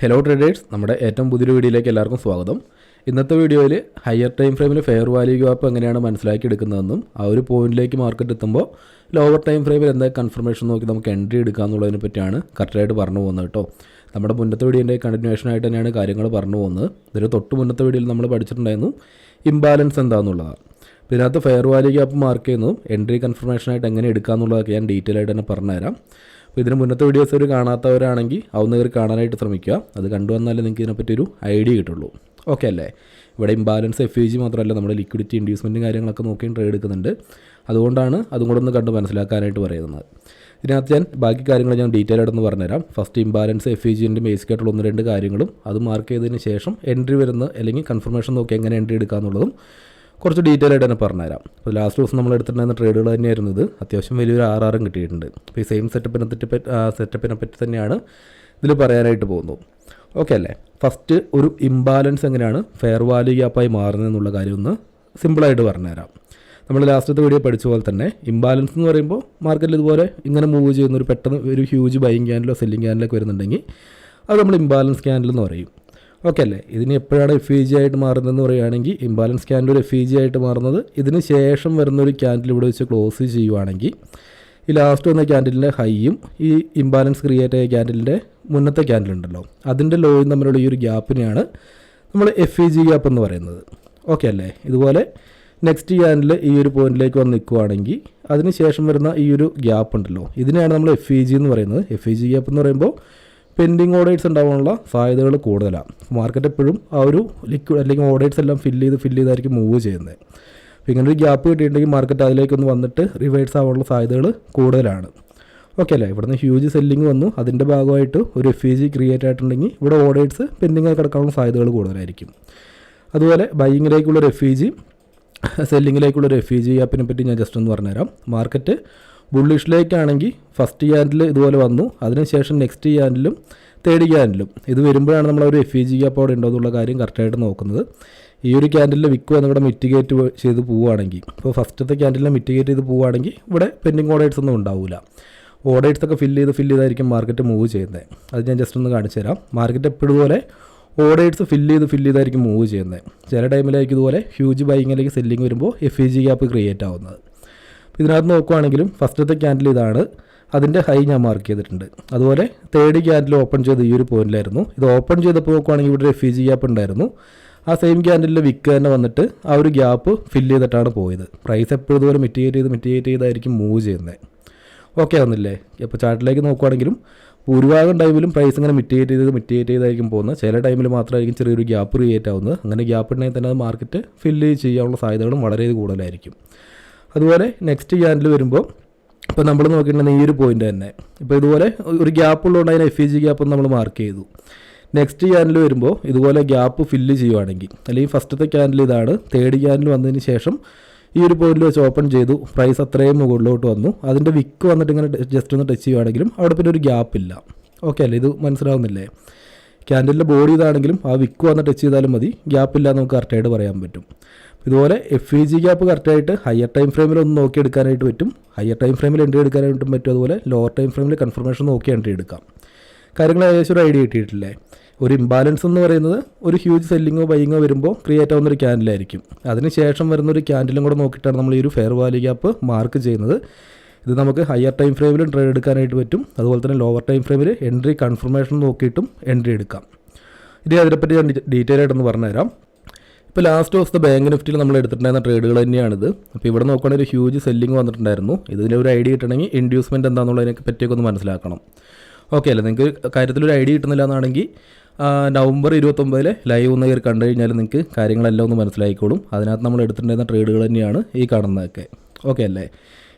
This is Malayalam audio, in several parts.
ഹലോ ട്രേഡേഴ്സ് നമ്മുടെ ഏറ്റവും പുതിയൊരു വീഡിയോയിലേക്ക് എല്ലാവർക്കും സ്വാഗതം. ഇന്നത്തെ വീഡിയോയിൽ ഹയർ ടൈം ഫ്രെയിമിൽ ഫെയർ വാല്യൂ ഗ്യാപ്പ് എങ്ങനെയാണ് മനസ്സിലാക്കി എടുക്കുന്നതെന്നും ആ ഒരു പോയിന്റിലേക്ക് മാർക്കറ്റ് എത്തുമ്പോൾ ലോവർ ടൈം ഫ്രെയിമിൽ എന്താ കൺഫർമേഷൻ നോക്കി നമുക്ക് എൻട്രി എടുക്കുക എന്നുള്ളതിനെ പറ്റിയാണ് കറക്റ്റായിട്ട് പറഞ്ഞു പോകുന്നത് കേട്ടോ. നമ്മുടെ മുന്നത്തെ വീഡിയോന്റെ കണ്ടിന്യൂഷൻ ആയിട്ട് തന്നെയാണ് കാര്യങ്ങൾ പറഞ്ഞു പോകുന്നത്. ഇതൊരു തൊട്ട് മുന്നത്തെ വീഡിയോയിൽ നമ്മൾ പഠിച്ചിട്ടുണ്ടായിരുന്നു ഇംബാലൻസ് എന്താണെന്നുള്ളതാണ് ഇതിനകത്ത് ഫെയർ വാല്യൂ ഗ്യാപ്പ് മാർക്ക് ചെയ്യുന്നതും എൻട്രി കൺഫർമേഷനായിട്ട് എങ്ങനെ എടുക്കുക എന്നുള്ളതൊക്കെ ഞാൻ ഡീറ്റെയിൽ ആയിട്ട് തന്നെ പറഞ്ഞുതരാം. അപ്പോൾ ഇതിന് മുന്നത്തെ വീഡിയോസ് ഒരു കാണാത്തവരാണെങ്കിൽ അതൊന്ന് കയറി കാണാനായിട്ട് ശ്രമിക്കുക. അത് കണ്ടു വന്നാലേ നിങ്ങൾക്ക് ഇതിനെപ്പറ്റി ഒരു ഐഡിയ കിട്ടുള്ളൂ. ഓക്കെ അല്ലേ? ഇവിടെ ഇംബാലൻസ് എഫ് ഇ ജി മാത്രമല്ല നമ്മുടെ ലിക്വിഡിറ്റി ഇൻഡ്യൂസ്മെന്റും കാര്യങ്ങളൊക്കെ നോക്കിയും ട്രേഡ് എടുക്കുന്നുണ്ട്. അതുകൊണ്ടാണ് അതും കൂടെ ഒന്ന് കണ്ട് മനസ്സിലാക്കാനായിട്ട് പറയുന്നത്. ഇതിനകത്ത് ഞാൻ ബാക്കി കാര്യങ്ങൾ ഞാൻ ഡീറ്റെയിൽ ആയിട്ടൊന്ന് പറഞ്ഞുതരാം. ഫസ്റ്റ് ഇംബാലൻസ് എഫ് ഇ ജിന്റെ ബേസിക് ആയിട്ടുള്ള ഒന്ന് രണ്ട് കാര്യങ്ങളും അത് മാർക്ക് ചെയ്തതിന് ശേഷം എൻട്രി വരുന്ന അല്ലെങ്കിൽ കൺഫർമേഷൻ നോക്കി എങ്ങനെ എൻട്രി എടുക്കുക എന്നുള്ളതും കുറച്ച് ഡീറ്റെയിൽ ആയിട്ട് തന്നെ പറഞ്ഞുതരാം. അപ്പോൾ ലാസ്റ്റ് ദിവസം നമ്മൾ എടുത്തിട്ടുണ്ടായിരുന്ന ട്രേഡുകൾ തന്നെയായിരുന്നു ഇത്. അത്യാവശ്യം വലിയൊരു ആർ ആറും കിട്ടിയിട്ടുണ്ട്. അപ്പോൾ ഈ സെയിം സെറ്റപ്പിനെ സെറ്റപ്പിനെ പറ്റി തന്നെയാണ് ഇതിൽ പറയാനായിട്ട് പോകുന്നത്. ഓക്കെ അല്ലേ? ഫസ്റ്റ് ഒരു ഇംബാലൻസ് എങ്ങനെയാണ്? ഫെയർ വാല്യൂ ഗ്യാപ്പായി മാറുന്നത് എന്നുള്ള കാര്യം ഒന്ന് സിമ്പിളായിട്ട് പറഞ്ഞുതരാം. നമ്മൾ ലാസ്റ്റത്തെ വീഡിയോ പഠിച്ച പോലെ തന്നെ ഇംബാലൻസ് എന്ന് പറയുമ്പോൾ മാർക്കറ്റിൽ ഇതുപോലെ ഇങ്ങനെ മൂവ് ചെയ്യുന്ന ഒരു പെട്ടെന്ന് ഒരു ഹ്യൂജ് ബൈങ് ക്യാൻഡിലോ സെല്ലിങ് ക്യാൻഡിലൊക്കെ വരുന്നുണ്ടെങ്കിൽ അത് നമ്മൾ ഇംബാലൻസ് ക്യാൻഡിൽ എന്ന് പറയും. ഓക്കെ അല്ലേ? ഇതിന് എപ്പോഴാണ് എഫ് ഇ ജി ആയിട്ട് മാറുന്നതെന്ന് പറയുകയാണെങ്കിൽ ഇംബാലൻസ് ക്യാൻഡിൽ ഒരു എഫ് ഇ ജി ആയിട്ട് മാറുന്നത് ഇതിന് ശേഷം വരുന്ന ഒരു ക്യാൻഡിൽ ഇവിടെ വെച്ച് ക്ലോസ് ചെയ്യുവാണെങ്കിൽ ഈ ലാസ്റ്റ് വന്ന ക്യാൻഡിലിന്റെ ഹൈയും ഈ ഇംബാലൻസ് ക്രിയേറ്റ് ആയ ക്യാൻഡിലിന്റെ മുന്നത്തെ ക്യാൻഡിൽ ഉണ്ടല്ലോ. അതിന്റെ ലോയും തമ്മിലുള്ള ഈ ഒരു ഗ്യാപ്പിനെയാണ് നമ്മൾ എഫ് ഇ ജി ഗ്യാപ്പ് എന്ന് പറയുന്നത്. ഓക്കെ അല്ലേ? ഇതുപോലെ നെക്സ്റ്റ് ക്യാൻഡിൽ ഈ ഒരു പോയിന്റിലേക്ക് വന്ന് നിൽക്കുവാണെങ്കിൽ അതിന് ശേഷം വരുന്ന ഈ ഒരു ഗ്യാപ്പ് ഉണ്ടല്ലോ. ഇതിനെയാണ് നമ്മൾ എഫ് ഇ ജി എന്ന് പറയുന്നത്. എഫ് ഇ ജി ഗ്യാപ്പ് എന്ന് പറയുമ്പോൾ പെൻഡിങ് ഓർഡേഴ്സ് ഉണ്ടാവാനുള്ള സാധ്യതകൾ കൂടുതലാണ്. മാർക്കറ്റ് എപ്പോഴും ആ ഒരു ലിക്വിഡ് അല്ലെങ്കിൽ ഓർഡേഴ്സ് എല്ലാം ഫില്ല് ചെയ്ത് ഫില്ല് ചെയ്തായിരിക്കും മൂവ് ചെയ്യുന്നത്. അപ്പോൾ ഇങ്ങനെ ഒരു ഗ്യാപ്പ് കിട്ടിയിട്ടുണ്ടെങ്കിൽ മാർക്കറ്റ് അതിലേക്കൊന്ന് വന്നിട്ട് റിവേഴ്സ് ആവാനുള്ള സാധ്യതകൾ കൂടുതലാണ്. ഓക്കെ അല്ലേ? ഇവിടുന്ന് ഹ്യൂജ് സെല്ലിംഗ് വന്നു. അതിന്റെ ഭാഗമായിട്ട് ഒരു എഫ് ഇ ജി ക്രിയേറ്റ് ആയിട്ടുണ്ടെങ്കിൽ ഇവിടെ ഓർഡേഴ്സ് പെൻഡിങ് ആയി കിടക്കാനുള്ള സാധ്യതകൾ കൂടുതലായിരിക്കും. അതുപോലെ ബൈയിങ്ങിലേക്കുള്ള ഒരു എഫ് ഇ ജി സെല്ലിങ്ങിലേക്കുള്ള ഇ ജി ആപ്പിനെ പറ്റി ഞാൻ ജസ്റ്റ് ഒന്ന് പറഞ്ഞുതരാം. മാർക്കറ്റ് ബുള്ളിഷിലേക്കാണെങ്കിൽ ഫസ്റ്റ് ക്യാൻഡിൽ ഇതുപോലെ വന്നു. അതിനുശേഷം നെക്സ്റ്റ് ക്യാൻഡിലും തേർഡ് ക്യാൻഡിലും ഇത് വരുമ്പോഴാണ് നമ്മൾ ഒരു എഫ് ഇ ജി ഗ്യാപ്പ് അവിടെ ഉണ്ടോ എന്നുള്ള കാര്യം കറക്റ്റായിട്ട് നോക്കുന്നത്. ഈ ഒരു ക്യാൻഡിൽ വിൽക്കുക എന്നിവിടെ മിറ്റിഗേറ്റ് ചെയ്ത് പോവുകയാണെങ്കിൽ ഇപ്പോൾ ഫസ്റ്റത്തെ ക്യാൻഡിലെ മിറ്റിഗേറ്റ് ചെയ്ത് പോവുകയാണെങ്കിൽ ഇവിടെ പെൻഡിങ് ഓർഡേഴ്സ് ഒന്നും ഉണ്ടാവില്ല ഓർഡേഴ്സ് ഒക്കെ ഫില്ല് ചെയ്ത് ഫില്ല് ചെയ്തായിരിക്കും മാർക്കറ്റ് മൂവ് ചെയ്യുന്നത്. അത് ഞാൻ ജസ്റ്റ് ഒന്ന് കാണിച്ചു തരാം. മാർക്കറ്റ് എപ്പോഴും പോലെ ഓർഡേഴ്സ് ഫില്ല് ചെയ്ത് ഫില്ല് ചെയ്തായിരിക്കും മൂവ് ചെയ്യുന്നത്. ചില ടൈമിലായിരിക്കും ഇതുപോലെ ഹ്യൂജ് ബൈങ്ങിലേക്ക് സെല്ലിങ് വരുമ്പോൾ F E G gap create ആവുന്നത്. ഇതിനകത്ത് നോക്കുവാണെങ്കിലും ഫസ്റ്റത്തെ ക്യാൻഡിൽ ഇതാണ്. അതിന്റെ ഹൈ ഞാൻ മാർക്ക് ചെയ്തിട്ടുണ്ട്. അതുപോലെ തേർഡ് ക്യാൻഡിൽ ഓപ്പൺ ചെയ്ത് ഈ ഒരു പോയിന്റിലായിരുന്നു ഇത് ഓപ്പൺ ചെയ്തപ്പോൾ നോക്കുവാണെങ്കിൽ ഇവിടെ ഒരു ഇ ജി ഗ്യാപ്പ് ഉണ്ടായിരുന്നു. ആ സെയിം ക്യാൻഡിലെ വിക്ക് തന്നെ വന്നിട്ട് ആ ഒരു ഗ്യാപ്പ് ഫില്ല് ചെയ്തിട്ടാണ് പോയത്. പ്രൈസ് എപ്പോഴും ഇതുപോലെ മിറ്റിഗേറ്റ് ചെയ്ത് മിറ്റിഗേറ്റ് ചെയ്തായിരിക്കും മൂവ് ചെയ്യുന്നത് ഓക്കെ ആവുന്നില്ലേ? ഇപ്പോൾ ചാർട്ടിലേക്ക് നോക്കുവാണെങ്കിലും ഭൂരിഭാഗം ടൈമിലും പ്രൈസ് ഇങ്ങനെ മിറ്റിഗേറ്റ് ചെയ്ത് മിറ്റിഗേറ്റ് ചെയ്തായിരിക്കും പോകുന്നത്. ചില ടൈമിൽ മാത്രമായിരിക്കും ചെറിയൊരു ഗ്യാപ്പ് ക്രിയേറ്റ് ആവുന്നത്. അങ്ങനെ ഗ്യാപ്പ് ഉണ്ടെങ്കിൽ തന്നെ അത് മാർക്കറ്റ് ഫില്ല് ചെയ്യാനുള്ള സാധ്യതകളും വളരെ കൂടുതലായിരിക്കും. അതുപോലെ നെക്സ്റ്റ് ചാനൽ വരുമ്പോൾ ഇപ്പോൾ നമ്മൾ നോക്കിയിട്ടുണ്ടെങ്കിൽ ഈ ഒരു പോയിന്റ് തന്നെ. ഇപ്പോൾ ഇതുപോലെ ഒരു ഗ്യാപ്പ് ഉള്ളതുകൊണ്ട് അതിന് എഫ് ഇ ജി ഗ്യാപ്പ് നമ്മൾ മാർക്ക് ചെയ്തു. നെക്സ്റ്റ് ചാനൽ വരുമ്പോൾ ഇതുപോലെ ഗ്യാപ്പ് ഫില്ല് ചെയ്യുവാണെങ്കിൽ അല്ലെങ്കിൽ ഫസ്റ്റത്തെ ചാനൽ ഇതാണ് തേർഡ് ചാനൽ വന്നതിന് ശേഷം ഈ ഒരു പോയിന്റിൽ വെച്ച് ഓപ്പൺ ചെയ്തു പ്രൈസ് അത്രയും മുകളിലോട്ട് വന്നു. അതിന്റെ വിക്ക് വന്നിട്ട് ഇങ്ങനെ ജസ്റ്റ് ഒന്ന് ടച്ച് ചെയ്യുവാണെങ്കിലും അവിടെ പിന്നെ ഒരു ഗ്യാപ്പ് ഇല്ല. ഓക്കെ അല്ലേ? ഇത് മനസ്സിലാവുന്നില്ലേ? ക്യാൻഡലിന്റെ ബോഡി ഇതാണെങ്കിലും ആ വിക്ക് വന്ന് ടച്ച് ചെയ്താലും മതി. ഗ്യാപ്പ് ഇല്ല നമുക്ക് കറക്റ്റായിട്ട് പറയാൻ പറ്റും. ഇതുപോലെ എഫ് ഇ ജി ഗ്യാപ്പ് കറക്റ്റായിട്ട് ഹയർ ടൈം ഫ്രെയിമിൽ ഒന്ന് നോക്കി എടുക്കാനായിട്ട് പറ്റും ഹയർ ടൈം ഫ്രെയിമിൽ എൻട്രി എടുക്കാനായിട്ടും പറ്റും. അതുപോലെ ലോവർ ടൈം ഫ്രെയിമിൽ കൺഫർമേഷൻ നോക്കി എൻട്രി എടുക്കാം. കാര്യങ്ങൾ ഏകദേശം ഒരു ഐഡിയ കിട്ടിയിട്ടില്ലേ? ഒരു ഇംബാലൻസ് എന്ന് പറയുന്നത് ഒരു ഹ്യൂജ് സെല്ലിങ്ങോ ബൈയിങ്ങോ വരുമ്പോൾ ക്രിയേറ്റ് ആവുന്ന ഒരു ക്യാൻഡിലായിരിക്കും അതിനുശേഷം വരുന്ന ഒരു ക്യാൻഡിലും കൂടെ നോക്കിയിട്ടാണ് നമ്മൾ ഈ ഒരു ഫെയർ വാല്യൂ ഗ്യാപ്പ് മാർക്ക് ചെയ്യുന്നത്. ഇത് നമുക്ക് ഹയർ ടൈം ഫ്രെയിമിൽ ട്രേഡ് എടുക്കാനായിട്ട് പറ്റും. അതുപോലെ തന്നെ ലോവർ ടൈം ഫ്രെയിമിൽ എൻട്രി കൺഫർമേഷൻ നോക്കിയിട്ടും എൻട്രി എടുക്കാം. ഇനി അതിനെപ്പറ്റി ഞാൻ ഡീറ്റെയിൽ ആയിട്ടൊന്ന് പറഞ്ഞുതരാം. ഇപ്പോൾ ലാസ്റ്റ് ദിവസത്തെ ബാങ്ക് നിഫ്റ്റിയിൽ നമ്മൾ എടുത്തിട്ടുണ്ടായിരുന്ന ട്രേഡുകൾ തന്നെയാണിത്. അപ്പോൾ ഇവിടെ നോക്കുകയാണെങ്കിൽ ഒരു ഹ്യൂജ് സെല്ലിംഗ് വന്നിട്ടുണ്ടായിരുന്നു. ഇതിന്റെ ഒരു ഐഡിയ കിട്ടണമെങ്കിൽ ഇൻഡ്യൂസ്മെന്റ് എന്താണെന്നുള്ളതിനെ പറ്റിയൊക്കെ ഒന്ന് മനസ്സിലാക്കണം. ഓക്കെ അല്ലേ? നിങ്ങൾക്ക് കാര്യത്തിലൊരു ഐഡിയ കിട്ടുന്നില്ല എന്നാണെങ്കിൽ നവംബർ ഇരുപത്തൊമ്പതിലെ ലൈവ് ഒന്ന് കയറി കണ്ടു കഴിഞ്ഞാൽ നിങ്ങൾക്ക് കാര്യങ്ങളെല്ലാം ഒന്ന് മനസ്സിലായിക്കോളും. അതിനകത്ത് നമ്മൾ എടുത്തിട്ടുണ്ടായിരുന്ന ട്രേഡുകൾ തന്നെയാണ് ഈ കാണുന്നതൊക്കെ. ഓക്കെ അല്ലേ?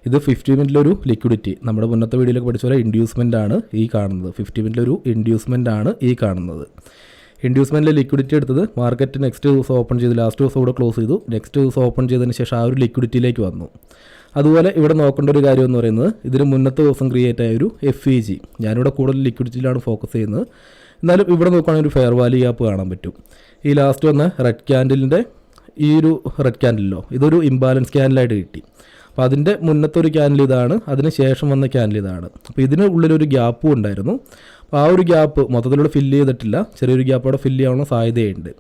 ഇത് ഫിഫ്റ്റി മിനിറ്റിലൊരു ലിക്വിഡിറ്റി നമ്മുടെ മുന്നത്തെ വീഡിയോയിലൊക്കെ പഠിച്ച പോലെ ഇൻഡ്യൂസ്മെന്റ് ആണ് ഈ കാണുന്നത്. ഫിഫ്റ്റി മിനിറ്റിലൊരു ഇൻഡ്യൂസ്മെന്റ് ആണ് ഈ കാണുന്നത്. ഇൻഡ്യൂസ്മെന്റിലെ ലിക്വിഡിറ്റി എടുത്തത് മാർക്കറ്റ് നെക്സ്റ്റ് ദിവസം ഓപ്പൺ ചെയ്തു ലാസ്റ്റ് ദിവസം ഇവിടെ ക്ലോസ് ചെയ്തു. നെക്സ്റ്റ് ദിവസം ഓപ്പൺ ചെയ്തതിന് ശേഷം ആ ഒരു ലിക്വിഡിറ്റിയിലേക്ക് വന്നു. അതുപോലെ ഇവിടെ നോക്കേണ്ട ഒരു കാര്യം എന്ന് പറയുന്നത് ഇതിന് മുന്നത്തെ ദിവസം ക്രിയേറ്റ് ആയ ഒരു എഫ് ഇ ജി ഞാനിവിടെ കൂടുതൽ ലിക്വിഡിറ്റിയിലാണ് ഫോക്കസ് ചെയ്യുന്നത്. എന്നാലും ഇവിടെ നോക്കുകയാണെങ്കിൽ ഒരു ഫെയർ വാല്യൂ ഗ്യാപ്പ് കാണാൻ പറ്റും. ഈ ലാസ്റ്റ് വന്ന റെഡ് ക്യാൻഡിലിന്റെ ഈ ഒരു റെഡ് ക്യാൻഡിലോ ഇതൊരു ഇംബാലൻസ് ക്യാൻഡിലായിട്ട് കിട്ടി. അപ്പോൾ അതിന്റെ മുന്നത്തെ ഒരു ക്യാൻഡിൽ ഇതാണ് അതിന് ശേഷം വന്ന ക്യാൻഡിൽ ഇതാണ്. അപ്പോൾ ഇതിന് ഉള്ളിലൊരു ഗ്യാപ്പും ഉണ്ടായിരുന്നു. അപ്പോൾ ആ ഒരു ഗ്യാപ്പ് മൊത്തത്തിലൂടെ ഫില്ല് ചെയ്തിട്ടില്ല. ചെറിയൊരു ഗ്യാപ്പ് അവിടെ ഫില്ല് ചെയ്യാവുന്ന സാധ്യതയുണ്ട്.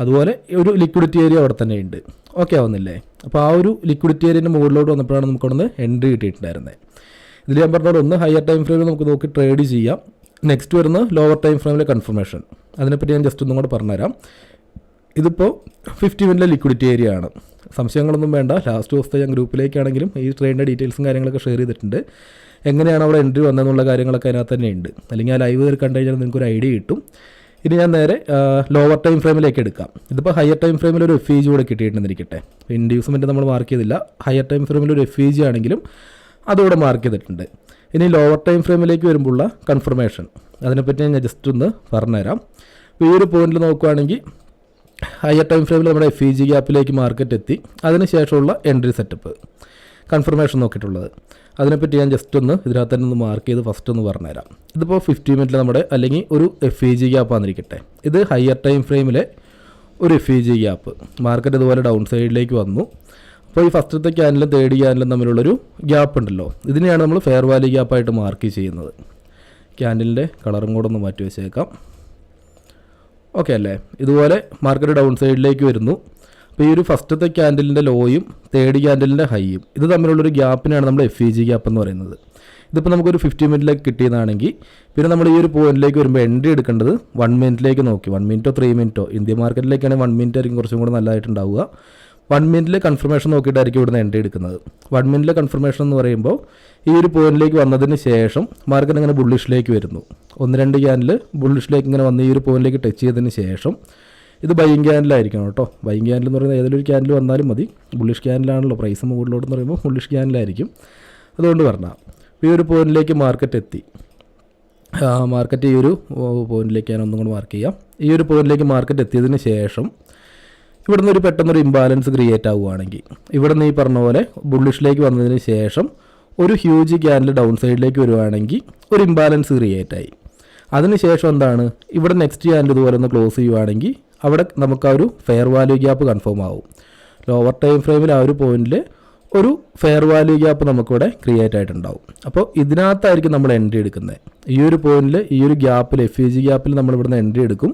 അതുപോലെ ഒരു ലിക്വിഡിറ്റി ഏരിയ അവിടെ തന്നെ ഉണ്ട്. ഓക്കെ ആവുന്നില്ലേ? അപ്പോൾ ആ ഒരു ലിക്വിഡിറ്റി ഏരിയന്റെ മുകളിലോട്ട് വന്നപ്പോഴാണ് നമുക്കവിടെ എൻട്രി കിട്ടിയിട്ടുണ്ടായിരുന്നത്. ഇതിൽ ഞാൻ പറഞ്ഞ ഒന്ന് ഹയർ ടൈം ഫ്രെയിമിൽ നമുക്ക് നോക്കി ട്രേഡ് ചെയ്യാം. നെക്സ്റ്റ് വരുന്ന ലോവർ ടൈം ഫ്രെയിമിലെ കൺഫർമേഷൻ അതിനെപ്പറ്റി ഞാൻ ജസ്റ്റ് ഒന്നും കൂടെ പറഞ്ഞുതരാം ഇതിപ്പോൾ ഫിഫ്റ്റി മിനിറ്റിലെ ലിക്വിഡിറ്റി ഏരിയ ആണ്. സംശയങ്ങളൊന്നും വേണ്ട. ലാസ്റ്റ് ദിവസത്തെ ഞാൻ ഗ്രൂപ്പിലേക്കാണെങ്കിലും ഈ ട്രെയിനിന്റെ ഡീറ്റെയിൽസും കാര്യങ്ങളൊക്കെ ഷെയർ ചെയ്തിട്ടുണ്ട്. എങ്ങനെയാണ് അവിടെ എൻട്രി വന്നതെന്നുള്ള കാര്യങ്ങളൊക്കെ അതിനകത്ത് തന്നെ ഉണ്ട്. അല്ലെങ്കിൽ ആ ലൈവ് കണ്ടു കഴിഞ്ഞാൽ നിങ്ങൾക്ക് ഒരു ഐഡിയ കിട്ടും. ഇനി ഞാൻ നേരെ ലോവർ ടൈം ഫ്രെയിമിലേക്ക് എടുക്കാം. ഇതിപ്പോൾ ഹയർ ടൈം ഫ്രെയിമിൽ ഒരു എഫ് ഇ ജി കൂടെ കിട്ടിയിട്ടുണ്ടെന്നിരിക്കട്ടെ. ഇൻഡ്യൂസ്മെന്റ് നമ്മൾ മാർക്ക് ചെയ്തില്ല. ഹയർ ടൈം ഫ്രെയിമിൽ ഒരു എഫ് ഇ ജി ആണെങ്കിലും അതുകൂടെ മാർക്ക് ചെയ്തിട്ടുണ്ട്. ഇനി ലോവർ ടൈം ഫ്രെയിമിലേക്ക് വരുമ്പോഴുള്ള കൺഫർമേഷൻ അതിനെപ്പറ്റി ഞാൻ ജസ്റ്റ് ഒന്ന് പറഞ്ഞുതരാം. ഈ ഒരു പോയിന്റിൽ നോക്കുകയാണെങ്കിൽ ഹയർ ടൈം ഫ്രെയിമിൽ നമ്മുടെ എഫ് ഇ ജി ഗ്യാപ്പിലേക്ക് മാർക്കറ്റ് എത്തി അതിനുശേഷമുള്ള എൻട്രി സെറ്റപ്പ് കൺഫർമേഷൻ നോക്കിയിട്ടുള്ളത്. അതിനെപ്പറ്റി ഞാൻ ജസ്റ്റ് ഒന്ന് ഇതിനകത്ത് തന്നെ ഒന്ന് മാർക്ക് ചെയ്ത് ഫസ്റ്റ് ഒന്ന് പറഞ്ഞുതരാം. ഇതിപ്പോൾ ഫിഫ്റ്റി മിനിറ്റിൽ നമ്മുടെ അല്ലെങ്കിൽ ഒരു എഫ് ഇ ജി ഗ്യാപ്പ് ആയിരിക്കട്ടെ ഇത് ഹയർ ടൈം ഫ്രെയിമിലെ ഒരു F E G gap market ഇതുപോലെ ഡൗൺ സൈഡിലേക്ക് വന്നു. അപ്പോൾ ഈ ഫസ്റ്റത്തെ ക്യാനിലും തേർഡ് ക്യാനിലും തമ്മിലുള്ളൊരു ഗ്യാപ്പ് ഉണ്ടല്ലോ. ഇതിനെയാണ് നമ്മൾ ഫെയർ വാല്യൂ ഗ്യാപ്പായിട്ട് മാർക്ക് ചെയ്യുന്നത്. ക്യാൻഡിലിന്റെ കളറും കൂടെ ഒന്ന് മാറ്റി വെച്ചേക്കാം. ഓക്കെ അല്ലേ? ഇതുപോലെ മാർക്കറ്റ് ഡൗൺ സൈഡിലേക്ക് വരുന്നു. അപ്പോൾ ഈ ഒരു ഫസ്റ്റത്തെ ക്യാൻഡിലിന്റെ ലോയും തേർഡ് ക്യാൻഡിലിന്റെ ഹൈയും ഇത് തമ്മിലുള്ളൊരു ഗ്യാപ്പിനാണ് നമ്മൾ എഫ് ഇ ജി ഗ്യാപ്പ് എന്ന് പറയുന്നത്. ഇതിപ്പോൾ നമുക്കൊരു ഫിഫ്റ്റി മിനിറ്റിലേക്ക് കിട്ടിയതാണെങ്കിൽ പിന്നെ നമ്മൾ ഈ ഒരു പോയിന്റിലേക്ക് വരുമ്പോൾ എൻട്രി എടുക്കേണ്ടത് വൺ മിനിറ്റിലേക്ക് നോക്കി. വൺ മിനിറ്റോ ത്രീ മിനിറ്റോ ഇന്ത്യ മാർക്കറ്റിലേക്കാണെങ്കിൽ വൺ മിനിറ്റ് ആയിരിക്കും കുറച്ചും കൂടെ നല്ലതായിട്ടുണ്ടാവുക. വൺ മിനിറ്റിലെ കൺഫർമേഷൻ നോക്കിയിട്ടായിരിക്കും ഇവിടുന്ന് എൻട്രി എടുക്കുന്നത്. വൺ മിനിറ്റിലെ കൺഫർമേഷൻ എന്ന് പറയുമ്പോൾ ഈ ഒരു പോയിന്റിലേക്ക് വന്നതിന് ശേഷം മാർക്കറ്റ് ഇങ്ങനെ ബുള്ളിഷിലേക്ക് വരുന്നു. ഒന്ന് രണ്ട് ക്യാനിൽ ബുള്ളിഷിലേക്ക് ഇങ്ങനെ വന്ന് ഈ ഒരു പോയിന്റിലേക്ക് ടച്ച് ചെയ്തതിന് ശേഷം ഇത് ബൈങ് ക്യാനിലായിരിക്കണം കേട്ടോ. ബൈങ് ക്യാനിൽ എന്ന് പറയുന്നത് ഏതൊരു ക്യാനിൽ വന്നാലും മതി. ബുള്ളിഷ് ക്യാനിലാണല്ലോ പ്രൈസ് മുകളിലോട്ട് എന്ന് പറയുമ്പോൾ ബുള്ളിഷ് ക്യാനിലായിരിക്കും അതുകൊണ്ട് പറഞ്ഞാൽ ഈ ഒരു പോയിന്റിലേക്ക് മാർക്കറ്റ് എത്തി. മാർക്കറ്റ് ഈ ഒരു പോയിന്റിലേക്ക് ഞാൻ ഒന്നും കൂടെ മാർക്ക് ചെയ്യാം. ഈ ഒരു പോയിന്റിലേക്ക് മാർക്കറ്റ് എത്തിയതിന് ശേഷം ഇവിടുന്ന് ഒരു പെട്ടെന്നൊരു ഇംബാലൻസ് ക്രിയേറ്റ് ആവുകയാണെങ്കിൽ ഇവിടുന്ന് ഈ പറഞ്ഞ പോലെ ബുള്ളിഷിലേക്ക് വന്നതിന് ശേഷം ഒരു ഹ്യൂജ് ക്യാൻഡിൽ ഡൗൺ സൈഡിലേക്ക് വരുവാണെങ്കിൽ ഒരു ഇംബാലൻസ് ക്രിയേറ്റ് ആയി. അതിനുശേഷം എന്താണ്? ഇവിടെ നെക്സ്റ്റ് ക്യാൻഡിൽ ഇതുപോലെ ഒന്ന് ക്ലോസ് ചെയ്യുവാണെങ്കിൽ അവിടെ നമുക്ക് ആ ഒരു ഫെയർ വാല്യൂ ഗ്യാപ്പ് കൺഫേം ആവും. ലോവർ ടൈം ഫ്രെയിമിൽ ആ ഒരു പോയിന്റിൽ ഒരു ഫെയർ വാല്യൂ ഗ്യാപ്പ് നമുക്കിവിടെ ക്രിയേറ്റ് ആയിട്ടുണ്ടാവും. അപ്പോൾ ഇതിനകത്തായിരിക്കും നമ്മൾ എൻട്രി എടുക്കുന്നത്. ഈ ഒരു പോയിന്റിൽ ഈ ഒരു ഗ്യാപ്പിൽ എഫ് ഇ ജി ഗ്യാപ്പിൽ നമ്മൾ ഇവിടുന്ന് എൻട്രി എടുക്കും.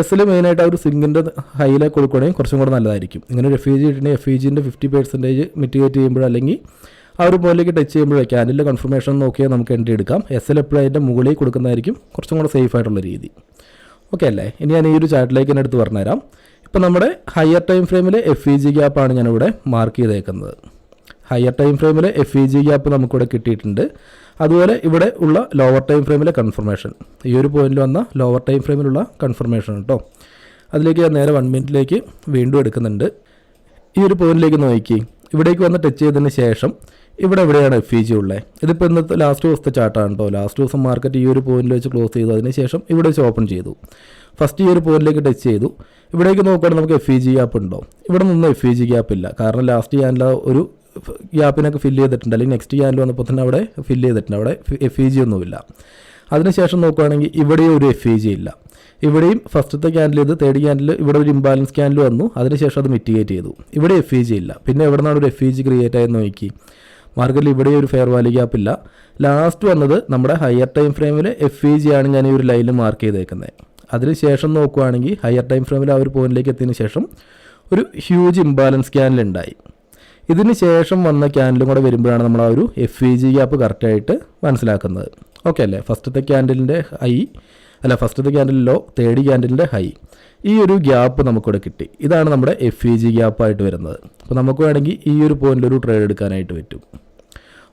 എസ്സിൽ മെയിനായിട്ട് ആ ഒരു സിംഗിന്റെ ഹൈലേക്ക് കൊടുക്കുകയാണെങ്കിൽ കുറച്ചും കൂടെ നല്ലതായിരിക്കും. ഇങ്ങനെ ഒരു എഫ് ഇ ജി ഇട്ടുണ്ടെങ്കിൽ എഫ് ഇ ജിന്റെ ഫിഫ്റ്റി പെർസെന്റേജ് മിറ്റിഗേറ്റ് ചെയ്യുമ്പോൾ അല്ലെങ്കിൽ ആ ഒരു പോയിലേക്ക് ടച്ച് ചെയ്യുമ്പോഴേ ക്യാൻഡിലെ കൺഫർമേഷൻ നോക്കിയാൽ നമുക്ക് എൻട്രി എടുക്കാം. എസ് എൽ എപ്പോഴും അതിന്റെ മുകളിൽ കൊടുക്കുന്നതായിരിക്കും കുറച്ചും കൂടെ സേഫ് ആയിട്ടുള്ള രീതി. ഓക്കെ അല്ലേ? ഇനി ഞാൻ ഈ ഒരു ചാർട്ടിലേക്ക് തന്നെ എടുത്ത് പറഞ്ഞുതരാം. ഇപ്പം നമ്മുടെ ഹയർ ടൈം ഫ്രെയിമിലെ എഫ് ഇ ജി ഗ്യാപ്പാണ് ഞാനിവിടെ മാർക്ക് ചെയ്തേക്കുന്നത്. ഹയർ ടൈം ഫ്രെയിമിലെ എഫ് ഇ ജി ഗ്യാപ്പ് നമുക്കിവിടെ കിട്ടിയിട്ടുണ്ട്. അതുപോലെ ഇവിടെ ഉള്ള ലോവർ ടൈം ഫ്രെയിമിലെ കൺഫർമേഷൻ ഈ ഒരു പോയിന്റിൽ വന്ന ലോവർ ടൈം ഫ്രെയിമിലുള്ള കൺഫർമേഷൻ കേട്ടോ അതിലേക്ക് ഞാൻ നേരെ വൺ മിനിറ്റിലേക്ക് വീണ്ടും എടുക്കുന്നുണ്ട്. ഈ ഒരു പോയിന്റിലേക്ക് നോക്കി. ഇവിടേക്ക് വന്ന് ടച്ച് ചെയ്തതിന് ശേഷം ഇവിടെ എവിടെയാണ് എഫ് ഇ ജി ഉള്ളത് ഇതിപ്പോൾ ഇന്നത്തെ ലാസ്റ്റ് ദിവസത്തെ ചാർട്ടാണ് കേട്ടോ ലാസ്റ്റ് ദിവസം മാർക്കറ്റ് ഈ ഒരു പോയിന്റിൽ വെച്ച് ക്ലോസ് ചെയ്തു. അതിനുശേഷം ഇവിടെ വെച്ച് ഓപ്പൺ ചെയ്തു. ഫസ്റ്റ് ഈ ഒരു പോയിന്റിലേക്ക് ടച്ച് ചെയ്തു. ഇവിടേക്ക് നോക്കുകയാണെങ്കിൽ നമുക്ക് എഫ് ഇ ജി ഗ്യാപ്പ് ഉണ്ടോ? ഇവിടെ നിന്നും എഫ് ഇ ജി ഗ്യാപ്പ് ഇല്ല. കാരണം ലാസ്റ്റ് ഞാനിൽ ഒരു ഗ്യാപ്പിനൊക്കെ ഫില്ല് ചെയ്തിട്ടുണ്ട്. അല്ലെങ്കിൽ നെക്സ്റ്റ് ചാനൽ വന്നപ്പോൾ തന്നെ അവിടെ ഫില്ല് ചെയ്തിട്ടുണ്ട്. അവിടെ എഫ് ഇ ജി ഒന്നുമില്ല അതിനുശേഷം നോക്കുകയാണെങ്കിൽ ഇവിടെയും ഒരു എഫ് ഇ ജി ഇല്ല. ഇവിടെയും ഫസ്റ്റത്തെ ക്യാൻഡിൽ ഇത് തേർഡ് ക്യാൻഡിൽ ഇവിടെ ഒരു ഇംബാലൻസ് ക്യാൻഡിൽ വന്നു. അതിനുശേഷം അത് മിറ്റിഗേറ്റ് ചെയ്തു. ഇവിടെ എഫ് ഇ ജി ഇല്ല. പിന്നെ എവിടെ നിന്നാണ് ഒരു എഫ് ഇ ജി ക്രിയേറ്റ് ആയെന്ന് നോക്കി. മാർക്കറ്റിൽ ഇവിടെ ഒരു ഫെയർ വാല്യൂ ഗ്യാപ്പ് ഇല്ല ലാസ്റ്റ് വന്നത് നമ്മുടെ ഹയർ ടൈം ഫ്രെയിമിൽ എഫ് ഇ ജി ആണ് ഞാൻ ഈ ഒരു ലൈനിൽ മാർക്ക് ചെയ്തേക്കുന്നത് അതിനുശേഷം നോക്കുകയാണെങ്കിൽ ഹയർ ടൈം ഫ്രെയിമിൽ ആ ഒരു പോയിന്റിലേക്ക് എത്തിയതിന് ശേഷം ഒരു ഹ്യൂജ് ഇംബാലൻസ് ക്യാനൽ ഉണ്ടായി. ഇതിന് ശേഷം വന്ന ക്യാൻഡിലും കൂടെ വരുമ്പോഴാണ് നമ്മൾ ആ ഒരു എഫ് ഇ ജി ഗ്യാപ്പ് കറക്റ്റായിട്ട് മനസ്സിലാക്കുന്നത്. ഓക്കെ അല്ലേ? ഫസ്റ്റത്തെ ക്യാൻഡിലിന്റെ ഹൈ അല്ല ഫസ്റ്റത്തെ ക്യാൻഡിൽ ലോ തേർഡ് ക്യാൻഡിലിന്റെ ഹൈ ഈ ഒരു ഗ്യാപ്പ് നമുക്കിവിടെ കിട്ടി. ഇതാണ് നമ്മുടെ എഫ് ഇ ജി ഗ്യാപ്പായിട്ട് വരുന്നത്. അപ്പോൾ നമുക്ക് വേണമെങ്കിൽ ഈ ഒരു പോയിന്റിൽ ഒരു ട്രേഡ് എടുക്കാനായിട്ട് പറ്റും.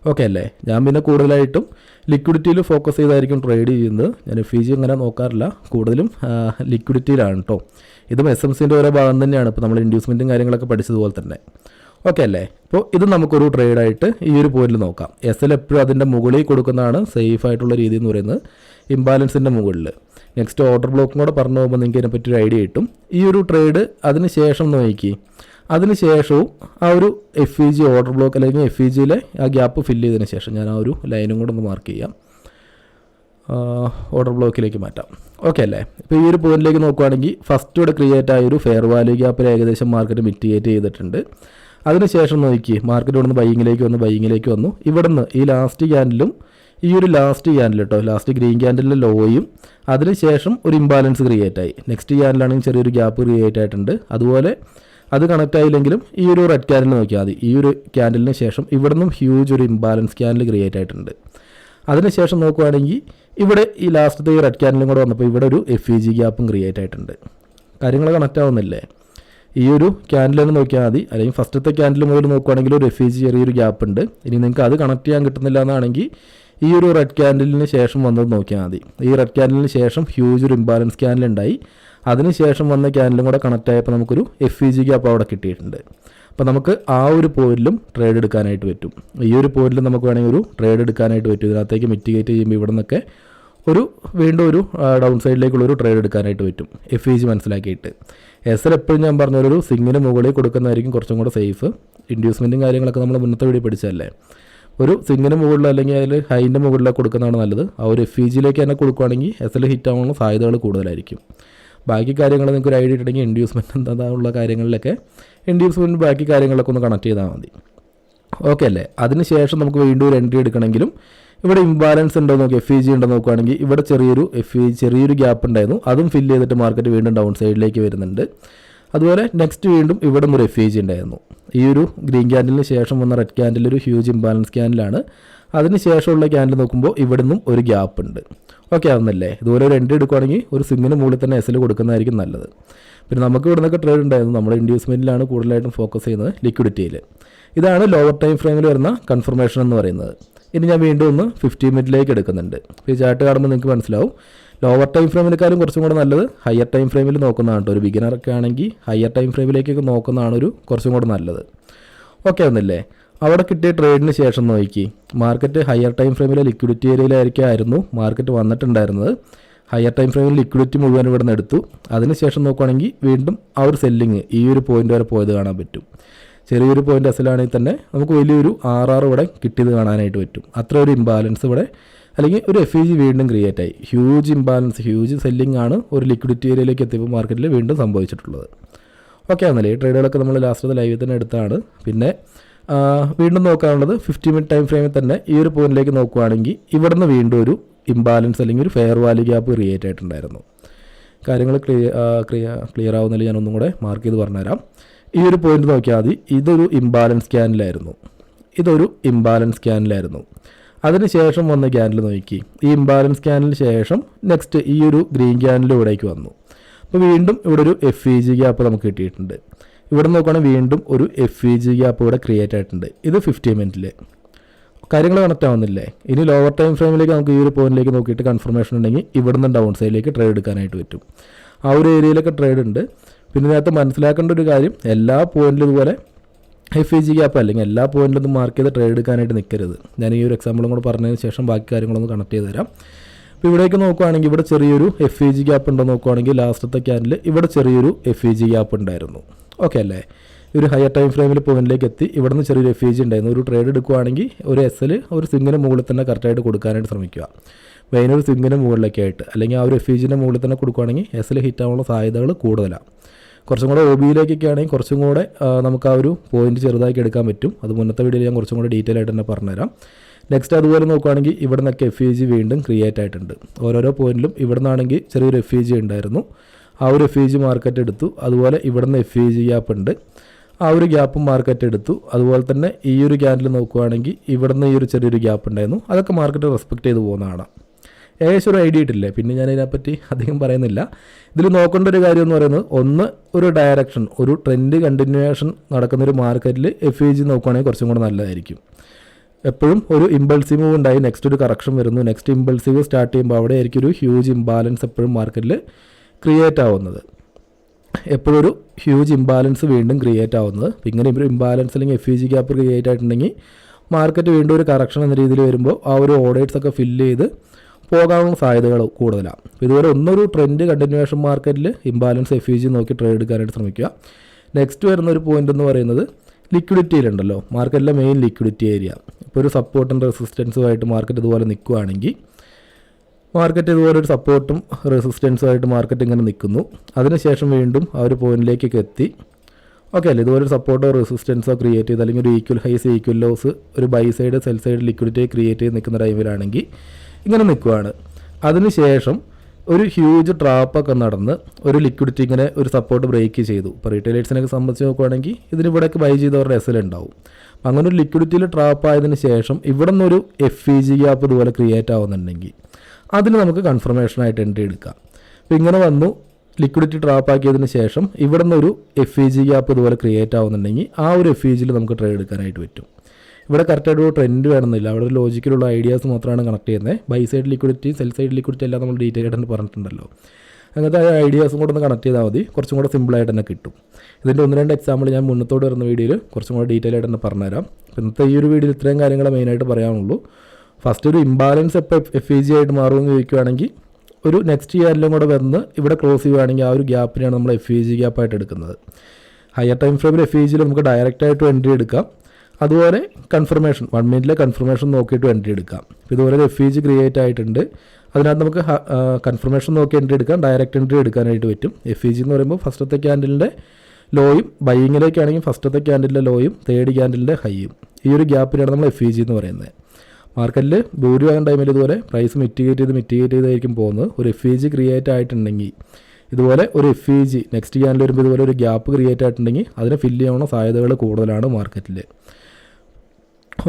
ഓക്കെ അല്ലേ? ഞാൻ പിന്നെ കൂടുതലായിട്ടും ലിക്വിഡിറ്റിയിൽ ഫോക്കസ് ചെയ്തായിരിക്കും ട്രേഡ് ചെയ്യുന്നത്. ഞാൻ എഫ് ഇ ജി അങ്ങനെ നോക്കാറില്ല. കൂടുതലും ലിക്വിഡിറ്റിയിലാണ് കേട്ടോ ഇതും എസ് എം സിന്റെ ഓരോ ഭാഗം തന്നെയാണ്. ഇപ്പോൾ നമ്മൾ ഇൻഡ്യൂസ്മെന്റും കാര്യങ്ങളൊക്കെ പഠിച്ചതുപോലെ തന്നെ. ഓക്കെ അല്ലേ? അപ്പോൾ ഇത് നമുക്കൊരു ട്രേഡായിട്ട് ഈ ഒരു പോയിന്റിൽ നോക്കാം. എസ് എൽ എപ്പോഴും അതിന്റെ മുകളിൽ കൊടുക്കുന്നതാണ് സേഫ് ആയിട്ടുള്ള രീതി എന്ന് പറയുന്നത് ഇംബാലൻസിന്റെ മുകളിൽ നെക്സ്റ്റ് ഓർഡർ ബ്ലോക്കും കൂടെ പറഞ്ഞു പോകുമ്പോൾ നിങ്ങൾക്ക് ഇതിനെപ്പറ്റി ഒരു ഐഡിയ കിട്ടും. ഈ ഒരു ട്രേഡ് അതിന് ശേഷം നോക്കി അതിന് ശേഷവും ആ ഒരു F E G order block അല്ലെങ്കിൽ എഫ് ഇ ജിയിലെ ആ ഗ്യാപ്പ് ഫില്ല് ചെയ്തതിന് ശേഷം ഞാൻ ആ ഒരു ലൈനും കൂടെ ഒന്ന് മാർക്ക് ചെയ്യാം. ഓർഡർ ബ്ലോക്കിലേക്ക് മാറ്റാം. ഓക്കെ അല്ലേ? ഇപ്പോൾ ഈ ഒരു പോയിന്റിലേക്ക് നോക്കുകയാണെങ്കിൽ ഫസ്റ്റ് ഇവിടെ ക്രിയേറ്റ് ആയ ഒരു ഫെയർ വാല്യൂ ഗ്യാപ്പിൽ ഏകദേശം മാർക്കറ്റ് മിറ്റിഗേറ്റ് ചെയ്തിട്ടുണ്ട്. അതിനുശേഷം നോക്കി മാർക്കറ്റ് ഇവിടുന്ന് ബൈങ്ങിലേക്ക് വന്നു ബൈങ്ങിലേക്ക് വന്നു. ഇവിടുന്ന് ഈ ലാസ്റ്റ് ക്യാൻഡിലും ഈ ഒരു ലാസ്റ്റ് ക്യാൻഡിൽ കേട്ടോ ലാസ്റ്റ് ഗ്രീൻ ക്യാൻഡിലെ ലോയും അതിനുശേഷം ഒരു ഇംബാലൻസ് ക്രിയേറ്റ് ആയി. നെക്സ്റ്റ് ക്യാൻഡിലാണെങ്കിൽ ചെറിയൊരു ഗ്യാപ്പ് ക്രിയേറ്റ് ആയിട്ടുണ്ട്. അതുപോലെ അത് കണക്റ്റ് ആയില്ലെങ്കിലും ഈ ഒരു റെഡ് ക്യാൻഡിൽ നോക്കിയാൽ മതി. ഈ ഒരു ക്യാൻഡിലിന് ശേഷം ഇവിടെ നിന്നും ഹ്യൂജ് ഒരു ഇംബാലൻസ് ക്യാൻഡിൽ ക്രിയേറ്റ് ആയിട്ടുണ്ട്. അതിനുശേഷം നോക്കുവാണെങ്കിൽ ഇവിടെ ഈ ലാസ്റ്റത്തെ ഈ റെഡ് ക്യാൻഡിലും കൂടെ വന്നപ്പോൾ ഇവിടെ ഒരു എഫ് ഇ ജി ഗ്യാപ്പും ക്രിയേറ്റ് ആയിട്ടുണ്ട്. കാര്യങ്ങൾ കണക്റ്റ് ആവുന്നില്ലേ? ഈ ഒരു ക്യാൻഡിൽ തന്നെ നോക്കിയാൽ മതി. അല്ലെങ്കിൽ ഫസ്റ്റത്തെ ക്യാൻഡിൽ മുതൽ നോക്കുകയാണെങ്കിൽ ഒരു എഫ് ഇ ചെറിയൊരു ഗ്യാപ്പ് ഉണ്ട്. ഇനി നിങ്ങൾക്ക് അത് കണക്ട് ചെയ്യാൻ കിട്ടുന്നില്ല എന്നാണെങ്കിൽ ഈ ഒരു റെഡ് ക്യാൻഡിലിന് ശേഷം വന്നത് നോക്കിയാൽ മതി. ഈ റെഡ് ക്യാൻഡിലിന് ശേഷം ഹ്യൂജ് ഒരു ഇംബാലൻസ് ക്യാൻഡിൽ ഉണ്ടായി. അതിനുശേഷം വന്ന ക്യാൻഡിലും കൂടെ കണക്ട് ആയപ്പോൾ നമുക്കൊരു എഫ് ഇ ജി ഗ്യാപ്പ് അവിടെ കിട്ടിയിട്ടുണ്ട്. അപ്പോൾ നമുക്ക് ആ ഒരു പോയിന്റിലും ട്രേഡ് എടുക്കാനായിട്ട് പറ്റും. ഈ ഒരു പോയിന്റിൽ നമുക്ക് വേണമെങ്കിൽ ഒരു ട്രേഡ് എടുക്കാനായിട്ട് പറ്റും. ഇതിനകത്തേക്ക് മിറ്റിഗേറ്റ് ചെയ്യുമ്പോൾ ഇവിടെ നിന്നൊക്കെ ഒരു വീണ്ടും ഒരു ഡൗൺ സൈഡിലേക്കുള്ള ഒരു ട്രേഡ് എടുക്കാനായിട്ട് പറ്റും. എഫ് ഇ ജി മനസ്സിലാക്കിയിട്ട്. എസ് എൽ എപ്പോഴും ഞാൻ പറഞ്ഞ ഒരു സിങ്ങിന് മുകളിൽ കൊടുക്കുന്നതായിരിക്കും കുറച്ചും കൂടെ സേഫ്. ഇൻഡ്യൂസ്മെന്റും കാര്യങ്ങളൊക്കെ നമ്മൾ മുന്നത്തെ വീഡിയോ പഠിച്ചതല്ലേ? ഒരു സിങ്ങിന് മുകളിൽ അല്ലെങ്കിൽ അതിൽ ഹൈന്റെ മുകളിലൊക്കെ കൊടുക്കുന്നതാണ് നല്ലത്. ആ ഒരു എഫ് ഇ ജിയിലേക്ക് തന്നെ കൊടുക്കുകയാണെങ്കിൽ എസ് എൽ ഹിറ്റ് ആവാനുള്ള സാധ്യതകൾ കൂടുതലായിരിക്കും. ബാക്കി കാര്യങ്ങൾ നിങ്ങൾക്ക് ഒരു ഐഡിയ ഇട്ടുണ്ടെങ്കിൽ ഇൻഡ്യൂസ്മെന്റ് എന്താണെന്നുള്ള കാര്യങ്ങളിലൊക്കെ ഇൻഡ്യൂസ്മെന്റ് ബാക്കി കാര്യങ്ങളൊക്കെ ഒന്ന് കണക്ട് ചെയ്താൽ മതി. ഓക്കെ അല്ലേ? അതിനുശേഷം നമുക്ക് വീണ്ടും ഒരു എൻട്രി എടുക്കണമെങ്കിലും ഇവിടെ ഇംബാലൻസ് ഉണ്ടോ നോക്കി എഫ് ഇ ജി ഉണ്ടോ നോക്കുകയാണെങ്കിൽ ഇവിടെ ചെറിയൊരു എഫ് ഇ ചെറിയൊരു ഗ്യാപ്പ് ഉണ്ടായിരുന്നു. അതും ഫില്ല് ചെയ്തിട്ട് മാർക്കറ്റ് വീണ്ടും ഡൗൺ സൈഡിലേക്ക് വരുന്നുണ്ട്. അതുപോലെ നെക്സ്റ്റ് വീണ്ടും ഇവിടെ ഒരു എഫ് ഇ ജി ഉണ്ടായിരുന്നു. ഈ ഒരു ഗ്രീൻ ക്യാൻഡലിന് ശേഷം വന്ന റെഡ് ക്യാൻഡിൽ ഒരു ഹ്യൂജ് ഇംബാലൻസ് ക്യാൻഡിലാണ് അതിന് ശേഷമുള്ള ക്യാൻഡിൽ നോക്കുമ്പോൾ ഇവിടെ നിന്നും ഒരു ഗ്യാപ്പ് ഉണ്ട്. ഓക്കെ ആവുന്നല്ലേ? ഇതുപോലെ ഒരു എൻട്രി എടുക്കുകയാണെങ്കിൽ ഒരു സിങ്ങിന് മുകളിൽ തന്നെ എസ് എൽ കൊടുക്കുന്നതായിരിക്കും നല്ലത്. പിന്നെ നമുക്ക് ഇവിടെ നിന്നൊക്കെ ട്രേഡ് ഉണ്ടായിരുന്നു. നമ്മുടെ ഇൻഡ്യൂസ്മെന്റിലാണ് കൂടുതലായിട്ടും ഫോക്കസ് ചെയ്യുന്നത് ലിക്വിഡിറ്റിയിൽ ഇതാണ് ലോവർ ടൈം ഫ്രെയിമിൽ വരുന്ന കൺഫർമേഷൻ എന്ന് പറയുന്നത്. ഇനി ഞാൻ വീണ്ടും ഒന്ന് ഫിഫ്റ്റി മിനിറ്റിലേക്ക് എടുക്കുന്നുണ്ട്. ഈ ചാർട്ട് കാണുമ്പോൾ നിങ്ങൾക്ക് മനസ്സിലാവും. ലോവർ ടൈം ഫ്രെയിമിനേക്കാളും കുറച്ചും കൂടെ നല്ലത് ഹയർ ടൈം ഫ്രെയിമിൽ നോക്കുന്നതാണ് കേട്ടോ ഒരു ബിഗിനറൊക്കെ ആണെങ്കിൽ ഹയർ ടൈം ഫ്രെയിമിലേക്കൊക്കെ നോക്കുന്നതാണ് ഒരു കുറച്ചും കൂടെ നല്ലത്. ഓക്കെ ഒന്നില്ലേ അവിടെ കിട്ടിയ ട്രേഡിന് ശേഷം നോക്കി. മാർക്കറ്റ് ഹയർ ടൈം ഫ്രെയിമിലെ ലിക്വിഡിറ്റി ഏരിയയിലായിരിക്കുമായിരുന്നു മാർക്കറ്റ് വന്നിട്ടുണ്ടായിരുന്നത്. ഹയർ ടൈം ഫ്രെയിമിൽ ലിക്വിഡിറ്റി മുഴുവൻ ഇവിടെ നിന്ന് എടുത്തു അതിനുശേഷം നോക്കുകയാണെങ്കിൽ വീണ്ടും ആ ഒരു സെല്ലിങ് ഈ ഒരു പോയിന്റ് വരെ പോയത് കാണാൻ പറ്റും. ചെറിയൊരു പോയിന്റ് അസലാണെങ്കിൽ തന്നെ നമുക്ക് വലിയൊരു ആർ ആർ ഇവിടെ കിട്ടിയത് കാണാനായിട്ട് പറ്റും. അത്ര ഒരു ഇംബാലൻസ് ഇവിടെ അല്ലെങ്കിൽ ഒരു എഫ് ഇ ജി വീണ്ടും ക്രിയേറ്റ് ആയി. ഹ്യൂജ് ഇംബാലൻസ് ഹ്യൂജ് സെല്ലിംഗ് ആണ് ഒരു ലിക്വിഡിറ്റി ഏരിയയിലേക്ക് എത്തിയപ്പോൾ മാർക്കറ്റിൽ വീണ്ടും സംഭവിച്ചിട്ടുള്ളത്. ഓക്കെ ആണല്ലേ? ഈ ട്രേഡുകളൊക്കെ നമ്മൾ ലാസ്റ്റ് ലൈവിൽ തന്നെ എടുത്താണ്. പിന്നെ വീണ്ടും നോക്കാനുള്ളത് ഫിഫ്റ്റി മിനിറ്റ് ടൈം ഫ്രെയിമിൽ തന്നെ ഈ ഒരു പോയിന്റിലേക്ക് നോക്കുകയാണെങ്കിൽ ഇവിടുന്ന് വീണ്ടും ഒരു ഇംബാലൻസ് അല്ലെങ്കിൽ ഒരു ഫെയർ വാല്യൂ ഗ്യാപ്പ് ക്രിയേറ്റ് ആയിട്ടുണ്ടായിരുന്നു. കാര്യങ്ങൾ ക്ലിയർ ക്ലിയർ ആവുന്നതിൽ ഞാൻ ഒന്നും കൂടെ മാർക്ക് ചെയ്ത് പറഞ്ഞുതരാം. ഈ ഒരു പോയിന്റ് നോക്കിയാൽ മതി. ഇതൊരു ഇംബാലൻസ് ക്യാനിലായിരുന്നു ഇതൊരു ഇംബാലൻസ് ക്യാനിലായിരുന്നു അതിനുശേഷം വന്ന ക്യാനിൽ നോക്കി. ഈ ഇംബാലൻസ് ക്യാനിന് ശേഷം നെക്സ്റ്റ് ഈ ഒരു ഗ്രീൻ ക്യാനിലൂടേക്ക് വന്നു. അപ്പോൾ വീണ്ടും ഇവിടെ ഒരു എഫ് ഇ ജി ഗ്യാപ്പ് നമുക്ക് കിട്ടിയിട്ടുണ്ട്. ഇവിടെ നോക്കുകയാണെങ്കിൽ വീണ്ടും ഒരു എഫ് ഇ ജി ഗ്യാപ്പ് ഇവിടെ ക്രിയേറ്റ് ആയിട്ടുണ്ട്. ഇത് ഫിഫ്റ്റി മിനിറ്റിൽ കാര്യങ്ങൾ കണക്റ്റ് ആവുന്നില്ലേ? ഇനി ലോവർ ടൈം ഫ്രെയിമിലേക്ക് നമുക്ക് ഈ ഒരു പോയിന്റിലേക്ക് നോക്കിയിട്ട് കൺഫർമേഷൻ ഉണ്ടെങ്കിൽ ഇവിടുന്ന് ഡൗൺ സൈഡിലേക്ക് ട്രേഡ് എടുക്കാനായിട്ട് പറ്റും. ആ ഒരു ഏരിയയിലൊക്കെ ട്രേഡ് ഉണ്ട്. പിന്നെ നേരത്തെ മനസ്സിലാക്കേണ്ട ഒരു കാര്യം എല്ലാ പോയിന്റിലും ഇതുപോലെ എഫ് ഇ ജി ഗ്യാപ്പ് അല്ലെങ്കിൽ എല്ലാ പോയിന്റിലും മാർക്ക് ചെയ്ത് ട്രേഡ് എടുക്കാനായിട്ട് നിൽക്കരുത് ഞാൻ ഈ ഒരു എക്സാമ്പിളും കൂടെ പറഞ്ഞതിന് ശേഷം ബാക്കി കാര്യങ്ങളൊന്ന് കണക്ട് ചെയ്ത് തരാം. അപ്പോൾ ഇവിടേക്ക് നോക്കുകയാണെങ്കിൽ ഇവിടെ ചെറിയൊരു എഫ് ഇ ജി ഗ്യാപ്പ് ഉണ്ടോ നോക്കുകയാണെങ്കിൽ ലാസ്റ്റത്തെ ക്യാനിൽ ഇവിടെ ചെറിയൊരു എഫ് ഇ ജി ഗ്യാപ്പ് ഉണ്ടായിരുന്നു. ഓക്കെ അല്ലേ? ഒരു ഹയർ ടൈം ഫ്രെയിമിൽ പോയിന്റിലേക്ക് എത്തി ഇവിടെ നിന്ന് ചെറിയൊരു എഫ് ഇ ജി ഉണ്ടായിരുന്നു. ഒരു ട്രേഡ് എടുക്കുകയാണെങ്കിൽ ഒരു എസ് എൽ ഒരു സിംഗിന് മുകളിൽ തന്നെ കറക്റ്റായിട്ട് കൊടുക്കാനായിട്ട് ശ്രമിക്കുക. മെയിൻ ഒരു സിംഗിന് മുകളിലൊക്കെ ആയിട്ട്. അല്ലെങ്കിൽ ആ ഒരു എഫ് ഇ ജിന്റെ മുകളിൽ തന്നെ കൊടുക്കുകയാണെങ്കിൽ എസ് എൽ ഹിറ്റ് ആവാനുള്ള സാധ്യതകൾ കൂടുതലാണ്. കുറച്ചും കൂടെ ഒ ബിയിലേക്കൊക്കെ ആണെങ്കിൽ കുറച്ചും കൂടെ നമുക്ക് ആ ഒരു പോയിന്റ് ചെറുതാക്കി എടുക്കാൻ പറ്റും. അത് മുന്നത്തെ വീഡിയോയിൽ ഞാൻ കുറച്ചും കൂടെ ഡീറ്റെയിൽ ആയിട്ട് തന്നെ പറഞ്ഞുതരാം. നെക്സ്റ്റ് അതുപോലെ നോക്കുകയാണെങ്കിൽ ഇവിടെ നിന്നൊക്കെ എഫ് ജി വീണ്ടും ക്രിയേറ്റ് ആയിട്ടുണ്ട്. ഓരോരോ പോയിന്റിലും ഇവിടെ നിന്നാണെങ്കിൽ ചെറിയൊരു എഫ് ഇ ജി ഉണ്ടായിരുന്നു. ആ ഒരു എഫ് ജി മാർക്കറ്റ് എടുത്തു. അതുപോലെ ഇവിടെ നിന്ന് എഫ് ജി ഗ്യാപ്പ് ഉണ്ട്. ആ ഒരു ഗ്യാപ്പും മാർക്കറ്റ് എടുത്തു. അതുപോലെ തന്നെ ഈ ഒരു ക്യാൻഡിൽ നോക്കുകയാണെങ്കിൽ ഇവിടെ നിന്ന് ഈ ഒരു ചെറിയൊരു ഗ്യാപ്പ് ഉണ്ടായിരുന്നു. അതൊക്കെ മാർക്കറ്റ് റെസ്പെക്ട് ചെയ്ത് പോകുന്നതാണ്. ഏകദേശം ഒരു ഐഡിയ ഇട്ടില്ലേ? പിന്നെ ഞാൻ ഇതിനെപ്പറ്റി അധികം പറയുന്നില്ല. ഇതിൽ നോക്കേണ്ട ഒരു കാര്യം എന്ന് പറയുന്നത് ഒന്ന് ഒരു ഡയറക്ഷൻ ഒരു ട്രെൻഡ് കണ്ടിന്യൂവേഷൻ നടക്കുന്ന ഒരു മാർക്കറ്റിൽ എഫ് ഇ ജി നോക്കുകയാണെങ്കിൽ കുറച്ചും കൂടെ നല്ലതായിരിക്കും. എപ്പോഴും ഒരു ഇമ്പൾസീവ് ഉണ്ടായി നെക്സ്റ്റ് ഒരു കറക്ഷൻ വരുന്നു. നെക്സ്റ്റ് ഇമ്പൾസീവ് സ്റ്റാർട്ട് ചെയ്യുമ്പോൾ അവിടെ ആയിരിക്കും ഒരു ഹ്യൂജ് ഇംബാലൻസ് എപ്പോഴും മാർക്കറ്റിൽ ക്രിയേറ്റ് ആവുന്നത്. എപ്പോഴും ഒരു ഹ്യൂജ് ഇംബാലൻസ് വീണ്ടും ക്രിയേറ്റ് ആവുന്നത്. ഇങ്ങനെ ഒരു ഇംബാലൻസ് അല്ലെങ്കിൽ F E G gap create ആയിട്ടുണ്ടെങ്കിൽ മാർക്കറ്റ് വീണ്ടും ഒരു കറക്ഷൻ എന്ന രീതിയിൽ വരുമ്പോൾ ആ ഒരു ഓർഡേഴ്സ് ഒക്കെ ഫില്ല് ചെയ്ത് പോകാനുള്ള സാധ്യതകൾ കൂടുതലാണ്. ഇതുപോലെ ഒന്നൊരു ട്രെൻഡ് കണ്ടിന്യൂവേഷൻ മാർക്കറ്റിൽ ഇംബാലൻസ് എഫ് യു നോക്കി ട്രേഡ് എടുക്കാനായിട്ട് ശ്രമിക്കുക. നെക്സ്റ്റ് വരുന്ന ഒരു പോയിന്റ് എന്ന് പറയുന്നത് ലിക്വിഡിറ്റിയിലുണ്ടല്ലോ മാർക്കറ്റിലെ മെയിൻ ലിക്വിഡിറ്റി ഏരിയ ഇപ്പോൾ ഒരു സപ്പോർട്ടും റെസിസ്റ്റൻസുമായിട്ട് മാർക്കറ്റ് ഇതുപോലെ നിൽക്കുകയാണെങ്കിൽ മാർക്കറ്റ് ഇതുപോലെ ഒരു സപ്പോർട്ടും റെസിസ്റ്റൻസും ആയിട്ട് മാർക്കറ്റ് ഇങ്ങനെ നിൽക്കുന്നു. അതിനുശേഷം വീണ്ടും ആ ഒരു പോയിന്റിലേക്കൊക്കെ എത്തി. ഓക്കെ അല്ലേ? ഇതുപോലെ ഒരു സപ്പോർട്ടോ റെസിസ്റ്റൻസോ ക്രിയേറ്റ് ചെയ്ത് അല്ലെങ്കിൽ ഒരു ഈക്വൽ ഹൈസ് ഈക്വൽ ലോസ് ഒരു buy side sell side liquidity create ചെയ്ത് നിൽക്കുന്ന ടൈമിലാണെങ്കിൽ ഇങ്ങനെ നിൽക്കുവാണ്. അതിനുശേഷം ഒരു ഹ്യൂജ് ട്രാപ്പൊക്കെ നടന്ന് ഒരു ലിക്വിഡിറ്റി ഇങ്ങനെ ഒരു സപ്പോർട്ട് ബ്രേക്ക് ചെയ്തു. ഇപ്പോൾ റീറ്റെയിലേഴ്സിനൊക്കെ സംബന്ധിച്ച് നോക്കുവാണെങ്കിൽ ഇതിന് ഇവിടേക്ക് ബൈ ചെയ്തവരുടെ എസ് ഉണ്ടാവും. അപ്പം അങ്ങനെ ഒരു ലിക്വിഡിറ്റിയിൽ ട്രാപ്പ് ആയതിനു ശേഷം ഇവിടെ നിന്നൊരു എഫ് ഇ ജി ഗ്യാപ്പ് ഇതുപോലെ ക്രിയേറ്റ് ആവുന്നുണ്ടെങ്കിൽ അതിന് നമുക്ക് കൺഫർമേഷനായിട്ട് എൻട്രി എടുക്കാം. അപ്പോൾ ഇങ്ങനെ വന്നു ലിക്വിഡിറ്റി ട്രാപ്പ് ആക്കിയതിന് ശേഷം ഇവിടെ നിന്നൊരു എഫ് ഇ ജി ഗ്യാപ്പ് ഇതുപോലെ ക്രിയേറ്റ് ആവുന്നുണ്ടെങ്കിൽ ആ ഒരു എഫ് ഇ ജിയിൽ നമുക്ക് ട്രേഡ് എടുക്കാനായിട്ട് പറ്റും. ഇവിടെ കറക്റ്റായിട്ട് ഒരു ട്രെൻഡ് വേണമെന്നില്ല. അവിടെ ഒരു ലോജിക്കലുള്ള ഐഡിയാസ് മാത്രമാണ് കണക്ട് ചെയ്യുന്നത്. Buy side liquidity sell side liquidity എല്ലാം നമ്മൾ ഡീറ്റെയിൽ ആയിട്ട് പറഞ്ഞിട്ടുണ്ടല്ലോ. അങ്ങനത്തെ ഐഡിയാസും കൂടെ ഒന്ന് കണക്ട് ചെയ്താൽ മതി. കുറച്ചും കൂടെ സിമ്പിളായിട്ട് തന്നെ കിട്ടും. ഇതിന്റെ ഒന്ന് രണ്ട് എക്സാമ്പിൾ ഞാൻ മുന്നത്തോട് വരുന്ന വീഡിയോയിൽ കുറച്ചും കൂടെ ഡീറ്റെയിൽ ആയിട്ട് തന്നെ പറഞ്ഞുതരാം. ഇന്നത്തെ ഈ ഒരു വീഡിയോയിൽ ഇത്രയും കാര്യങ്ങൾ മെയിനായിട്ട് പറയാനുള്ളൂ. ഫസ്റ്റ് ഒരു ഇംബാലൻസ് എപ്പോൾ എഫ് ഇ ജി ആയിട്ട് മാറുമെന്ന് ചോദിക്കുകയാണെങ്കിൽ ഒരു നെക്സ്റ്റ് ഇയറിലും കൂടെ വന്ന് ഇവിടെ ക്ലോസ് ചെയ്യുകയാണെങ്കിൽ ആ ഒരു ഗ്യാപ്പിനെയാണ് നമ്മൾ എഫ് ഇ ജി ഗ്യാപ്പായിട്ട് എടുക്കുന്നത്. ഹയർ ടൈം ഫ്രെയിമിൽ എഫ് ഇ ജിയിൽ നമുക്ക് ഡയറക്റ്റായിട്ട് എൻട്രി എടുക്കാം. അതുപോലെ കൺഫർമേഷൻ വൺ മിനിറ്റിലെ കൺഫർമേഷൻ നോക്കിയിട്ട് എൻട്രി എടുക്കാം. ഇതുപോലെ ഒരു എഫ് ഇ ജി ക്രിയേറ്റ് ആയിട്ടുണ്ട്. അതിനകത്ത് നമുക്ക് കൺഫർമേഷൻ നോക്കി എൻട്രി എടുക്കാം. ഡയറക്റ്റ് എൻട്രി എടുക്കാനായിട്ട് പറ്റും. എഫ് ഇ ജി എന്ന് പറയുമ്പോൾ ഫസ്റ്റത്തെ ക്യാൻഡലിന്റെ ലോയും ബൈയിങ്ങിലേക്കാണെങ്കിൽ ഫസ്റ്റത്തെ ക്യാൻഡലിന്റെ ലോയും തേർഡ് ക്യാൻഡലിന്റെ ഹൈയും ഈ ഒരു ഗ്യാപ്പിനാണ് നമ്മൾ എഫ് ഇ ജി എന്ന് പറയുന്നത്. മാർക്കറ്റിൽ ഭൂരിഭാഗം ടൈമിൽ ഇതുപോലെ പ്രൈസ് മിറ്റിഗേറ്റ് ചെയ്ത് മിറ്റിഗേറ്റ് ചെയ്തായിരിക്കും പോകുന്നത്. ഒരു എഫ് ഇ ജി ക്രിയേറ്റ് ആയിട്ടുണ്ടെങ്കിൽ ഇതുപോലെ ഒരു F E G next candle വരുമ്പോൾ ഇതുപോലെ ഒരു ഗ്യാപ്പ് ക്രിയേറ്റ് ആയിട്ടുണ്ടെങ്കിൽ അതിനെ ഫില്ല് ചെയ്യാനുള്ള സാധ്യതകൾ കൂടുതലാണ് മാർക്കറ്റിൽ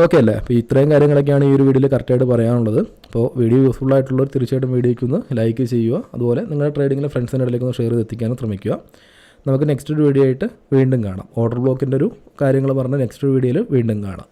ഓക്കെ അല്ലേ? അപ്പോൾ ഇത്രയും കാര്യങ്ങളൊക്കെയാണ് ഈ ഒരു വീഡിയോയിൽ കറക്റ്റായിട്ട് പറയാനുള്ളത്. അപ്പോൾ വീഡിയോ യൂസ്ഫുൾ ആയിട്ടുള്ളവർ തീർച്ചയായിട്ടും വീഡിയോയ്ക്ക് ഒന്ന് ലൈക്ക് ചെയ്യുക. അതുപോലെ നിങ്ങളുടെ ട്രേഡിങ്ങിലെ ഫ്രണ്ട്സിന്റെ ഇടയിലേക്ക് ഒന്ന് ഷെയർ ചെയ്ത് എത്തിക്കാനും ശ്രമിക്കുക. നമുക്ക് നെക്സ്റ്റ് ഒരു വീഡിയോ ആയിട്ട് വീണ്ടും കാണാം. ഓർഡർ ബ്ലോക്കിന്റെ ഒരു കാര്യങ്ങൾ പറഞ്ഞ് നെക്സ്റ്റ് ഒരു വീഡിയോയിൽ വീണ്ടും കാണാം.